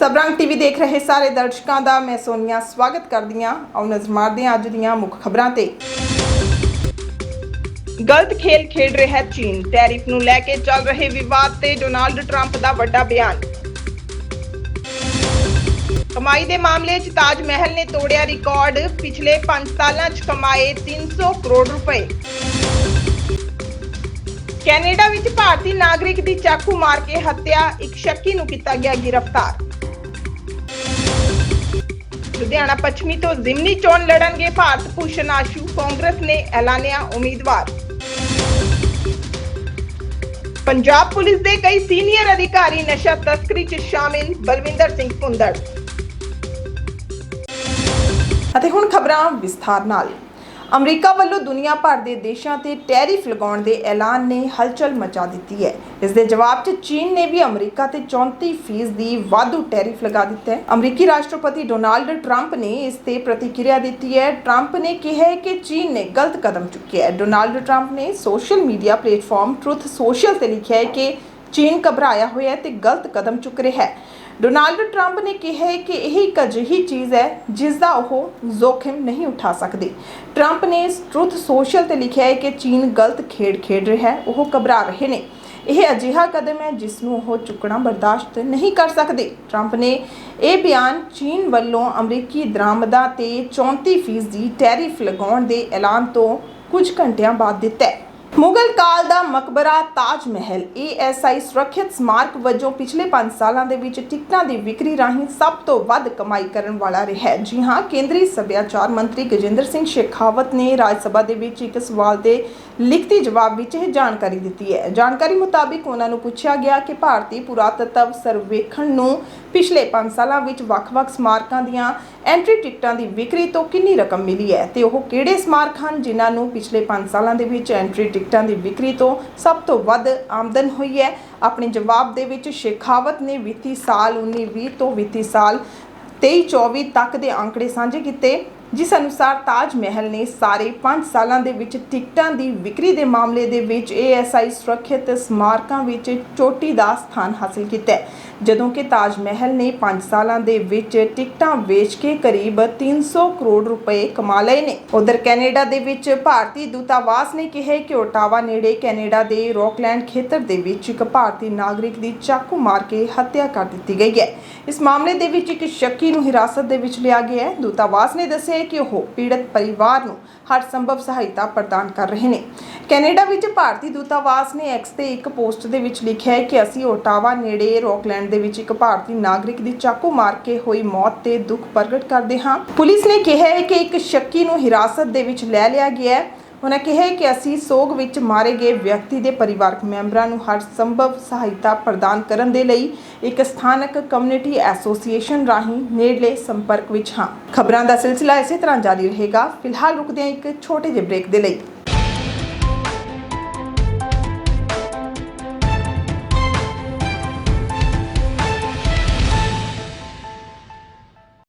ਸਬਰੰਗ TV ਦੇਖ ਰਹੇ ਸਾਰੇ ਦਰਸ਼ਕਾਂ ਦਾ ਮੈਂ ਸੋਨੀਆ, ਸਵਾਗਤ ਕਰਦੀ ਹਾਂ ਆਓ ਨਜ਼ਰ ਮਾਰਦੇ ਹਾਂ ਅੱਜ ਦੀਆਂ ਮੁੱਖ ਖਬਰਾਂ ਤੇ। ਗਲਤ ਖੇਲ ਖੇਡ ਰਿਹਾ ਹੈ ਚੀਨ। ਟੈਰਿਫ ਨੂੰ ਲੈ ਕੇ ਚੱਲ ਰਹੇ ਵਿਵਾਦ ਤੇ ਡੋਨਾਲਡ ਟਰੰਪ ਦਾ ਵੱਡਾ ਬਿਆਨ। ਕਮਾਈ ਦੇ ਮਾਮਲੇ 'ਚ ਤਾਜ ਮਹਿਲ ਨੇ ਤੋੜਿਆ ਰਿਕਾਰਡ। ਪਿਛਲੇ 5 ਸਾਲਾਂ 'ਚ ਕਮਾਏ 300 ਕਰੋੜ ਰੁਪਏ। ਕੈਨੇਡਾ ਵਿੱਚ ਭਾਰਤੀ ਨਾਗਰਿਕ ਦੀ ਚਾਕੂ ਮਾਰ ਕੇ ਹੱਤਿਆ। ਇੱਕ ਸ਼ੱਕੀ ਨੂੰ ਕੀਤਾ ਗਿਆ ਗ੍ਰਿਫਤਾਰ। ਲੁਧਿਆਣਾ ਪੱਛਮੀ ਤੋਂ ਜ਼ਿਮਨੀ ਚੋਣ ਲੜਨਗੇ ਭਾਰਤ ਭੂਸ਼ਣ ਆਸ਼ੂ, ਕਾਂਗਰਸ ਨੇ ਐਲਾਨਿਆ ਉਮੀਦਵਾਰ। ਪੰਜਾਬ ਪੁਲਿਸ ਦੇ ਕਈ ਸੀਨੀਅਰ ਅਧਿਕਾਰੀ ਨਸ਼ਾ ਤਸਕਰੀ 'ਚ ਸ਼ਾਮਿਲ, ਬਲਵਿੰਦਰ ਸਿੰਘ ਭੁੰਦੜ। ਅਤੇ ਹੁਣ ਖਬਰਾਂ ਵਿਸਥਾਰ ਨਾਲ। ਅਮਰੀਕਾ ਵੱਲੋਂ ਦੁਨੀਆ ਭਰ ਦੇ ਦੇਸ਼ਾਂ ਤੇ ਟੈਰਿਫ ਲਗਾਉਣ ਦੇ ਐਲਾਨ ਨੇ ਹਲਚਲ ਮਚਾ ਦਿੱਤੀ ਹੈ। ਇਸ ਦੇ ਜਵਾਬ 'ਚ ਚੀਨ ਨੇ ਵੀ ਅਮਰੀਕਾ ਤੇ 34% ਦੀ ਵਾਧੂ ਟੈਰਿਫ ਲਗਾ ਦਿੱਤਾ ਹੈ। ਅਮਰੀਕੀ ਰਾਸ਼ਟਰਪਤੀ ਡੋਨਾਲਡ ਟਰੰਪ ਨੇ ਇਸ ਤੇ ਪ੍ਰਤੀਕਿਰਿਆ ਦਿੱਤੀ ਹੈ। ਟਰੰਪ ਨੇ ਕਿਹਾ ਹੈ ਕਿ ਚੀਨ ਨੇ ਗਲਤ ਕਦਮ ਚੁੱਕਿਆ ਹੈ। ਡੋਨਾਲਡ ਟਰੰਪ ਨੇ social media platform Truth Social ਤੇ ਲਿਖਿਆ ਹੈ ਕਿ ਚੀਨ ਘਬਰਾਇਆ ਹੋਇਆ ਹੈ ਤੇ ਗਲਤ ਕਦਮ ਚੁੱਕ ਰਿਹਾ ਹੈ। ਡੋਨਾਲਡ ਟਰੰਪ ਨੇ ਕਿਹਾ ਹੈ ਕਿ ਇਹ ਇੱਕ ਅਜਿਹੀ ਚੀਜ਼ ਹੈ ਜਿਸ ਦਾ ਉਹ ਜ਼ੋਖਿਮ ਨਹੀਂ ਉਠਾ ਸਕਦੇ। ਟਰੰਪ ਨੇ ਟਰੁੱਥ ਸੋਸ਼ਲ ਤੇ ਲਿਖਿਆ ਹੈ ਕਿ ਚੀਨ ਗਲਤ ਖੇਡ ਖੇਡ ਰਿਹਾ ਹੈ, ਉਹ ਘਬਰਾ ਰਹੇ ਨੇ। ਇਹ ਅਜਿਹਾ ਕਦਮ ਹੈ ਜਿਸ ਨੂੰ ਉਹ ਚੁੱਕਣਾ ਬਰਦਾਸ਼ਤ ਨਹੀਂ ਕਰ ਸਕਦੇ। ਟਰੰਪ ਨੇ ਇਹ ਬਿਆਨ ਚੀਨ ਵੱਲੋਂ ਅਮਰੀਕੀ ਦਰਾਮਦਾਂ ਤੇ 34% ਦੀ ਟੈਰਿਫ ਲਗਾਉਣ ਦੇ ਐਲਾਨ ਤੋਂ ਕੁਝ ਘੰਟਿਆਂ ਬਾਅਦ ਦਿੱਤਾ ਹੈ। ਮੁਗਲ ਕਾਲ ਦਾ ਮਕਬਰਾ ਤਾਜ ਮਹਿਲ ਏਐਸਆਈ ਸੁਰੱਖਿਅਤ ਸਮਾਰਕ ਵਜੋਂ ਪਿਛਲੇ 5 ਸਾਲਾਂ ਦੇ ਵਿੱਚ ਟਿਕਟਾਂ ਦੀ ਵਿਕਰੀ ਰਾਹੀਂ ਸਭ ਤੋਂ ਵੱਧ ਕਮਾਈ ਕਰਨ ਵਾਲਾ ਰਿਹਾ ਹੈ। ਜੀ ਹਾਂ, ਕੇਂਦਰੀ ਸੱਭਿਆਚਾਰ ਮੰਤਰੀ ਗਜਿੰਦਰ ਸਿੰਘ ਸ਼ੇਖਾਵਤ ਨੇ ਰਾਜ ਸਭਾ ਦੇ ਵਿੱਚ ਇੱਕ ਸਵਾਲ ਦੇ ਲਿਖਤੀ ਜਵਾਬ ਵਿੱਚ ਇਹ ਜਾਣਕਾਰੀ ਦਿੱਤੀ ਹੈ। ਜਾਣਕਾਰੀ ਮੁਤਾਬਿਕ ਉਹਨਾਂ ਨੂੰ ਪੁੱਛਿਆ ਗਿਆ ਕਿ ਭਾਰਤੀ ਪੁਰਾਤੱਤਵ ਸਰਵੇਖਣ ਨੂੰ ਪਿਛਲੇ 5 ਸਾਲਾਂ ਵਿੱਚ ਵੱਖ-ਵੱਖ ਸਮਾਰਕਾਂ ਦੀਆਂ ਐਂਟਰੀ ਟਿਕਟਾਂ ਦੀ ਵਿਕਰੀ ਤੋਂ ਕਿੰਨੀ ਰਕਮ ਮਿਲੀ ਹੈ ਤੇ ਉਹ ਕਿਹੜੇ ਸਮਾਰਕ ਹਨ ਜਿਨ੍ਹਾਂ ਨੂੰ ਪਿਛਲੇ 5 ਸਾਲਾਂ ਦੇ ਵਿੱਚ ਐਂਟਰੀ ਟਿਕਟਾਂ ਦੀ ਵਿਕਰੀ ਤੋਂ ਸਭ ਤੋਂ ਵੱਧ ਆਮਦਨ ਹੋਈ ਹੈ? ਆਪਣੇ ਜਵਾਬ ਦੇ ਵਿੱਚ ਸ਼ੇਖਾਵਤ ਨੇ ਵਿੱਤੀ ਸਾਲ 19-20 ਤੋਂ ਵਿੱਤੀ ਸਾਲ 23-24 ਤੱਕ ਦੇ ਅੰਕੜੇ ਸਾਂਝੇ ਕੀਤੇ। ਜਿਸ ਅਨੁਸਾਰ ਤਾਜ ਮਹਿਲ ਨੇ ਸਾਰੇ 5 ਸਾਲਾਂ ਦੇ ਵਿੱਚ ਟਿਕਟਾਂ ਦੀ ਵਿਕਰੀ ਦੇ ਮਾਮਲੇ ਦੇ ਵਿੱਚ ਏਐਸਆਈ ਸੁਰੱਖਿਅਤ ਸਮਾਰਕਾਂ ਵਿੱਚ ਚੋਟੀ ਦਾ ਸਥਾਨ ਹਾਸਲ ਕੀਤਾ ਹੈ। ਜਦੋਂ ਕਿ ਤਾਜ ਮਹਿਲ ਨੇ 5 ਸਾਲਾਂ ਦੇ ਵਿੱਚ ਟਿਕਟਾਂ ਵੇਚ ਕੇ ਕਰੀਬ 300 ਕਰੋੜ ਰੁਪਏ ਕਮਾ ਲਏ ਨੇ। ਉਧਰ ਕੈਨੇਡਾ ਦੇ ਵਿੱਚ ਭਾਰਤੀ ਦੂਤਾਵਾਸ ਨੇ ਕਿਹਾ ਕਿ ਓਟਾਵਾ ਨੇੜੇ ਕੈਨੇਡਾ ਦੇ ਰੌਕਲੈਂਡ ਖੇਤਰ ਦੇ ਵਿੱਚ ਇੱਕ ਭਾਰਤੀ ਨਾਗਰਿਕ ਦੀ ਚਾਕੂ ਮਾਰ ਕੇ ਹੱਤਿਆ ਕਰ ਦਿੱਤੀ ਗਈ ਹੈ। ਇਸ ਮਾਮਲੇ ਦੇ ਵਿੱਚ ਇੱਕ ਸ਼ੱਕੀ ਨੂੰ ਹਿਰਾਸਤ ਦੇ ਵਿੱਚ ਲਿਆ ਗਿਆ ਹੈ। ਦੂਤਾਵਾਸ ਨੇ ਦੱਸਿਆ ਹੈ ਕਿ ਉਹ ਪੀੜਤ ਪਰਿਵਾਰ ਨੂੰ ਹਰ ਸੰਭਵ ਸਹਾਇਤਾ ਪ੍ਰਦਾਨ ਕਰ ਰਹੇ ਨੇ। ਕੈਨੇਡਾ ਵਿੱਚ ਭਾਰਤੀ ਦੂਤਾਵਾਸ ਨੇ ਐਕਸ ਤੇ ਇੱਕ ਪੋਸਟ ਦੇ ਵਿੱਚ ਲਿਖਿਆ ਹੈ ਕਿ ਅਸੀਂ ਓਟਾਵਾ ਨੇੜੇ ਰੌਕਲੈਂਡ ਦੇ ਵਿੱਚ ਇੱਕ ਭਾਰਤੀ ਨਾਗਰਿਕ ਦੀ ਚਾਕੂ ਮਾਰ ਕੇ ਹੋਈ ਮੌਤ ਤੇ ਦੁੱਖ ਪ੍ਰਗਟ ਕਰਦੇ ਹਾਂ। ਪੁਲਿਸ ਨੇ ਕਿਹਾ ਹੈ ਕਿ ਇੱਕ ਸ਼ੱਕੀ ਨੂੰ ਹਿਰਾਸਤ ਦੇ ਵਿੱਚ ਲੈ ਲਿਆ ਗਿਆ ਹੈ। ਉਹਨਾਂ ਕਿਹਾ ਕਿ ਅਸੀਂ ਸੋਗ ਵਿੱਚ ਮਾਰੇ ਗਏ ਵਿਅਕਤੀ ਦੇ ਪਰਿਵਾਰਕ ਮੈਂਬਰਾਂ ਨੂੰ ਹਰ ਸੰਭਵ ਸਹਾਇਤਾ ਪ੍ਰਦਾਨ ਕਰਨ ਦੇ ਲਈ ਇੱਕ ਸਥਾਨਕ ਕਮਿਊਨਿਟੀ ਐਸੋਸੀਏਸ਼ਨ ਰਾਹੀਂ ਨੇੜਲੇ ਸੰਪਰਕ ਵਿੱਚ ਹਾਂ। ਖਬਰਾਂ ਦਾ ਸਿਲਸਿਲਾ ਇਸੇ ਤਰ੍ਹਾਂ ਜਾਰੀ ਰਹੇਗਾ। ਫਿਲਹਾਲ ਰੁਕਦੇ ਹਾਂ ਇੱਕ ਛੋਟੇ ਜਿਹੇ ਬ੍ਰੇਕ ਦੇ ਲਈ।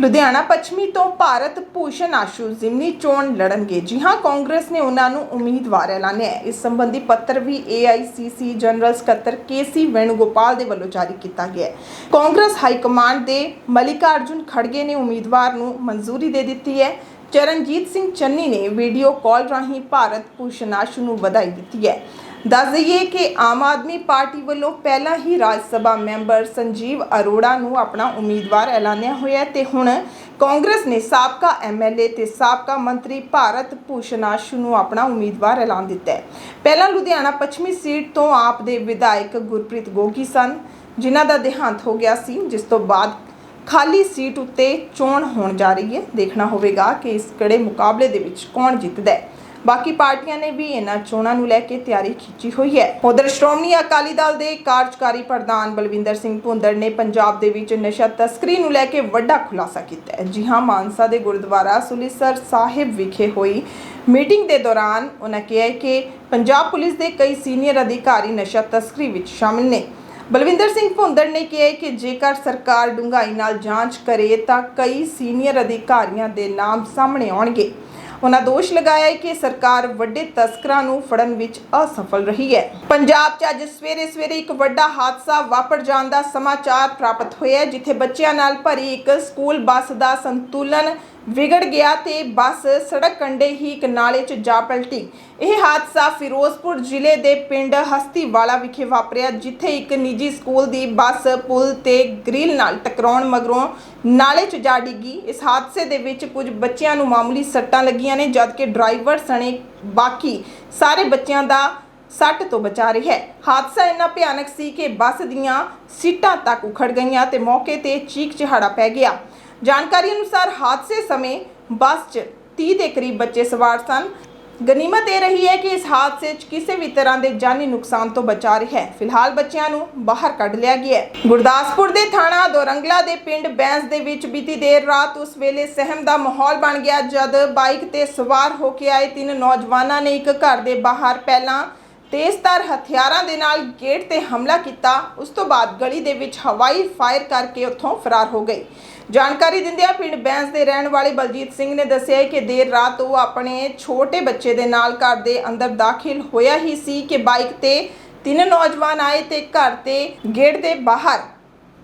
ਲੁਧਿਆਣਾ ਪੱਛਮੀ ਤੋਂ ਭਾਰਤ ਭੂਸ਼ਣ ਆਸ਼ੂ ਜ਼ਿਮਨੀ ਚੋਣ ਲੜਨਗੇ। ਜੀ ਹਾਂ, ਕਾਂਗਰਸ ਨੇ ਉਹਨਾਂ ਨੂੰ ਉਮੀਦਵਾਰ ਐਲਾਨਿਆ ਹੈ। ਇਸ ਸੰਬੰਧੀ ਪੱਤਰ ਵੀ AICC ਜਨਰਲ ਸਕੱਤਰ ਕੇਸੀ ਵੈਣੂਗੋਪਾਲ ਦੇ ਵੱਲੋਂ ਜਾਰੀ ਕੀਤਾ ਗਿਆ ਹੈ। ਕਾਂਗਰਸ ਹਾਈ ਕਮਾਂਡ ਦੇ ਮਲਿਕਾ ਖੜਗੇ ਨੇ ਉਮੀਦਵਾਰ ਨੂੰ ਮਨਜ਼ੂਰੀ ਦੇ ਦਿੱਤੀ ਹੈ। ਚਰਨਜੀਤ ਸਿੰਘ ਚੰਨੀ ਨੇ ਵੀਡੀਓ ਕਾਲ ਰਾਹੀਂ ਭਾਰਤ ਭੂਸ਼ਣ ਆਸ਼ੂ ਨੂੰ ਵਧਾਈ ਦਿੱਤੀ ਹੈ। ਦੱਸ ਦਈਏ ਕਿ ਆਮ ਆਦਮੀ ਪਾਰਟੀ ਵੱਲੋਂ ਪਹਿਲਾਂ ਹੀ ਰਾਜ ਸਭਾ ਮੈਂਬਰ ਸੰਜੀਵ ਅਰੋੜਾ ਨੂੰ ਆਪਣਾ ਉਮੀਦਵਾਰ ਐਲਾਨਿਆ ਹੋਇਆ ਹੈ ਤੇ ਹੁਣ ਕਾਂਗਰਸ ਨੇ ਸਾਬਕਾ ਐਮਐਲਏ ਤੇ ਸਾਬਕਾ ਮੰਤਰੀ ਭਾਰਤ ਭੂਸ਼ਣ ਆਸ਼ੂ ਨੂੰ ਆਪਣਾ ਉਮੀਦਵਾਰ ਐਲਾਨ ਦਿੱਤਾ ਹੈ। ਪਹਿਲਾਂ ਲੁਧਿਆਣਾ ਪੱਛਮੀ ਸੀਟ ਤੋਂ ਆਪ ਦੇ ਵਿਧਾਇਕ ਗੁਰਪ੍ਰੀਤ ਗੋਗੀ ਸਨ, ਜਿਨ੍ਹਾਂ ਦਾ ਦੇਹਾਂਤ ਹੋ ਗਿਆ ਸੀ, ਜਿਸ ਤੋਂ ਬਾਅਦ ਖਾਲੀ ਸੀਟ ਉੱਤੇ ਚੋਣ ਹੋਣ ਜਾ ਰਹੀ ਹੈ। ਦੇਖਣਾ ਹੋਵੇਗਾ ਕਿ ਇਸ ਕੜੇ ਮੁਕਾਬਲੇ ਦੇ ਵਿੱਚ ਕੌਣ ਜਿੱਤਦਾ ਹੈ। ਬਾਕੀ ਪਾਰਟੀਆਂ ਨੇ ਵੀ ਇਹਨਾਂ ਚੋਣਾਂ ਨੂੰ ਲੈ ਕੇ ਤਿਆਰੀ ਖਿੱਚੀ ਹੋਈ ਹੈ। ਉਧਰ ਸ਼੍ਰੋਮਣੀ ਅਕਾਲੀ ਦਲ ਦੇ ਕਾਰਜਕਾਰੀ ਪ੍ਰਧਾਨ ਬਲਵਿੰਦਰ ਸਿੰਘ ਭੁੰਦੜ ਨੇ ਪੰਜਾਬ ਦੇ ਵਿੱਚ ਨਸ਼ਾ ਤਸਕਰੀ ਨੂੰ ਲੈ ਕੇ ਵੱਡਾ ਖੁਲਾਸਾ ਕੀਤਾ ਹੈ। ਜੀ ਹਾਂ, ਮਾਨਸਾ ਦੇ ਗੁਰਦੁਆਰਾ ਸੁਲਿਸਰ ਸਾਹਿਬ ਵਿਖੇ ਹੋਈ ਮੀਟਿੰਗ ਦੇ ਦੌਰਾਨ ਉਹਨਾਂ ਕਿਹਾ ਕਿ ਪੰਜਾਬ ਪੁਲਿਸ ਦੇ ਕਈ ਸੀਨੀਅਰ ਅਧਿਕਾਰੀ ਨਸ਼ਾ ਤਸਕਰੀ ਵਿੱਚ ਸ਼ਾਮਿਲ ਨੇ। ਬਲਵਿੰਦਰ ਸਿੰਘ ਭੁੰਦੜ ਨੇ ਕਿਹਾ ਕਿ ਜੇਕਰ ਸਰਕਾਰ ਡੂੰਘਾਈ ਨਾਲ ਜਾਂਚ ਕਰੇ ਤਾਂ ਕਈ ਸੀਨੀਅਰ ਅਧਿਕਾਰੀਆਂ ਦੇ ਨਾਮ ਸਾਹਮਣੇ ਆਉਣਗੇ। ਉਹਨਾਂ ਦੋਸ਼ ਲਗਾਇਆ ਕਿ ਸਰਕਾਰ ਵੱਡੇ ਤਸਕਰਾਂ ਨੂੰ ਫੜਨ ਵਿੱਚ ਅਸਫਲ ਰਹੀ ਹੈ। ਪੰਜਾਬ 'ਚ ਅੱਜ ਸਵੇਰੇ ਸਵੇਰੇ ਇੱਕ ਵੱਡਾ ਹਾਦਸਾ ਵਾਪਰ ਜਾਣ ਦਾ ਸਮਾਚਾਰ ਪ੍ਰਾਪਤ ਹੋਇਆ ਹੈ, ਜਿੱਥੇ ਬੱਚਿਆਂ ਨਾਲ ਭਰੀ ਇੱਕ ਸਕੂਲ ਬੱਸ ਦਾ ਸੰਤੁਲਨ ਵਿਗੜ ਗਿਆ ਤੇ ਬੱਸ ਸੜਕ ਕੰਢੇ ਹੀ ਇੱਕ ਨਾਲੇ 'ਚ ਜਾ ਪਲਟੀ। ਇਹ ਹਾਦਸਾ ਫਿਰੋਜ਼ਪੁਰ ਜ਼ਿਲ੍ਹੇ ਦੇ ਪਿੰਡ ਹਸਤੀਵਾਲਾ ਵਿਖੇ ਵਾਪਰਿਆ, ਜਿੱਥੇ ਇੱਕ ਨਿੱਜੀ ਸਕੂਲ ਦੀ ਬੱਸ, ਪੁਲ ਤੇ ਗ੍ਰਿਲ ਨਾਲ ਟਕਰਾਉਣ ਮਗਰੋਂ ਨਾਲੇ 'ਚ ਜਾ ਡਿੱਗੀ। ਇਸ ਹਾਦਸੇ ਦੇ ਵਿੱਚ ਕੁਝ ਬੱਚਿਆਂ ਨੂੰ ਮਾਮੂਲੀ ਸੱਟਾਂ ਲੱਗੀਆਂ ਨੇ, ਜਦਕਿ ਡਰਾਈਵਰ ਸਣੇ ਬਾਕੀ ਸਾਰੇ ਬੱਚਿਆਂ ਦਾ ਸੱਟ ਤੋਂ ਬਚਾ ਰਿਹਾ ਹੈ। ਹਾਦਸਾ ਇੰਨਾ ਭਿਆਨਕ ਸੀ ਕਿ ਬੱਸ ਦੀਆਂ ਸੀਟਾਂ ਤੱਕ ਉਖੜ ਗਈਆਂ ਤੇ ਮੌਕੇ ਤੇ ਚੀਕ ਚਿਹਾੜਾ ਪੈ ਗਿਆ। ਜਾਣਕਾਰੀ ਅਨੁਸਾਰ ਹਾਦਸੇ ਸਮੇਂ ਬੱਸ 'ਚ 30 ਦੇ ਕਰੀਬ ਬੱਚੇ ਸਵਾਰ ਸਨ। ਗਨੀਮਤ ਇਹ ਰਹੀ ਹੈ ਕਿ ਇਸ ਹਾਦਸੇ 'ਚ ਕਿਸੇ ਵੀ ਤਰ੍ਹਾਂ ਦੇ ਜਾਨੀ ਨੁਕਸਾਨ ਤੋਂ ਬਚਾ ਰਿਹਾ ਹੈ। ਫਿਲਹਾਲ ਬੱਚਿਆਂ ਨੂੰ ਬਾਹਰ ਕੱਢ ਲਿਆ ਗਿਆ ਹੈ। ਗੁਰਦਾਸਪੁਰ ਦੇ ਥਾਣਾ ਦੋਰੰਗਲਾ ਦੇ ਪਿੰਡ ਬੈਂਸ ਦੇ ਵਿੱਚ ਬੀਤੀ ਦੇਰ ਰਾਤ ਉਸ ਵੇਲੇ ਸਹਿਮ ਦਾ ਮਾਹੌਲ ਬਣ ਗਿਆ ਜਦ ਬਾਈਕ ਤੇ ਸਵਾਰ ਹੋ ਕੇ ਆਏ ਤਿੰਨ ਨੌਜਵਾਨਾਂ ਨੇ ਇੱਕ ਘਰ ਦੇ ਬਾਹਰ ਪਹਿਲਾਂ ਤੇਜ਼ਧਾਰ ਹਥਿਆਰਾਂ ਦੇ ਨਾਲ ਗੇਟ ਤੇ ਹਮਲਾ ਕੀਤਾ। ਉਸ ਤੋਂ ਬਾਅਦ ਗਲੀ ਦੇ ਵਿੱਚ ਹਵਾਈ ਫਾਇਰ ਕਰਕੇ ਉੱਥੋਂ ਫਰਾਰ ਹੋ ਗਏ। ਜਾਣਕਾਰੀ ਦਿੰਦਿਆਂ ਪਿੰਡ ਬੈਂਸ ਦੇ ਰਹਿਣ ਵਾਲੇ ਬਲਜੀਤ ਸਿੰਘ ਨੇ ਦੱਸਿਆ ਹੈ ਕਿ ਦੇਰ ਰਾਤ ਉਹ ਆਪਣੇ ਛੋਟੇ ਬੱਚੇ ਦੇ ਨਾਲ ਘਰ ਦੇ ਅੰਦਰ ਦਾਖਲ ਹੋਇਆ ਹੀ ਸੀ ਕਿ ਬਾਈਕ ਤੇ ਤਿੰਨ ਨੌਜਵਾਨ ਆਏ ਤੇ ਘਰ ਤੇ ਗੇਟ ਦੇ ਬਾਹਰ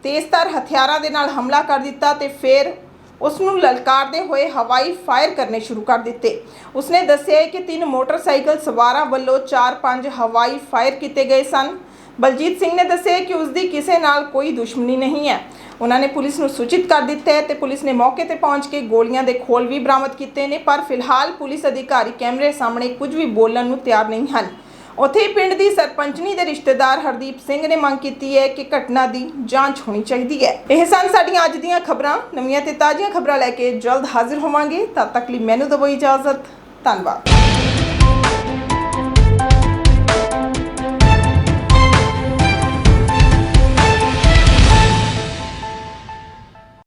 ਤੇਜ਼ਧਾਰ ਹਥਿਆਰਾਂ ਦੇ ਨਾਲ ਹਮਲਾ ਕਰ ਦਿੱਤਾ ਤੇ ਫਿਰ ਉਸ ਨੂੰ ਲਲਕਾਰਦੇ ਹੋਏ ਹਵਾਈ ਫਾਇਰ ਕਰਨੇ ਸ਼ੁਰੂ ਕਰ ਦਿੱਤੇ। ਉਸਨੇ ਦੱਸਿਆ ਹੈ ਕਿ ਤਿੰਨ ਮੋਟਰਸਾਈਕਲ ਸਵਾਰਾਂ ਵੱਲੋਂ 4-5 ਹਵਾਈ ਫਾਇਰ ਕੀਤੇ ਗਏ ਸਨ। ਬਲਜੀਤ ਸਿੰਘ ਨੇ ਦੱਸਿਆ ਕਿ ਉਸ ਦੀ ਕਿਸੇ ਨਾਲ ਕੋਈ ਦੁਸ਼ਮਣੀ ਨਹੀਂ ਹੈ। ਉਹਨਾਂ ਨੇ ਪੁਲਿਸ ਨੂੰ ਸੂਚਿਤ ਕਰ ਦਿੱਤਾ ਹੈ ਤੇ ਪੁਲਿਸ ਨੇ ਮੌਕੇ ਤੇ ਪਹੁੰਚ ਕੇ ਗੋਲੀਆਂ ਦੇ ਖੋਲ ਵੀ ਬਰਾਮਦ ਕੀਤੇ ਨੇ, ਪਰ ਫਿਲਹਾਲ ਪੁਲਿਸ ਅਧਿਕਾਰੀ ਕੈਮਰੇ ਸਾਹਮਣੇ ਕੁਝ ਵੀ ਬੋਲਣ ਨੂੰ ਤਿਆਰ ਨਹੀਂ ਹਨ। ਉੱਥੇ ਹੀ ਪਿੰਡ ਦੀ ਸਰਪੰਚਨੀ ਦੇ ਰਿਸ਼ਤੇਦਾਰ ਹਰਦੀਪ ਸਿੰਘ ਨੇ ਮੰਗ ਕੀਤੀ ਹੈ ਕਿ ਘਟਨਾ ਦੀ ਜਾਂਚ ਹੋਣੀ ਚਾਹੀਦੀ ਹੈ। ਇਹ ਸਨ ਸਾਡੀਆਂ ਅੱਜ ਦੀਆਂ ਖਬਰਾਂ। ਨਵੀਆਂ ਤੇ ਤਾਜ਼ੀਆਂ ਖਬਰਾਂ ਲੈ ਕੇ ਜਲਦ ਹਾਜ਼ਰ ਹੋਵਾਂਗੇ। ਤਦ ਤੱਕ ਲਈ ਮੈਨੂੰ ਦਿਓ ਇਜਾਜ਼ਤ। ਧੰਨਵਾਦ।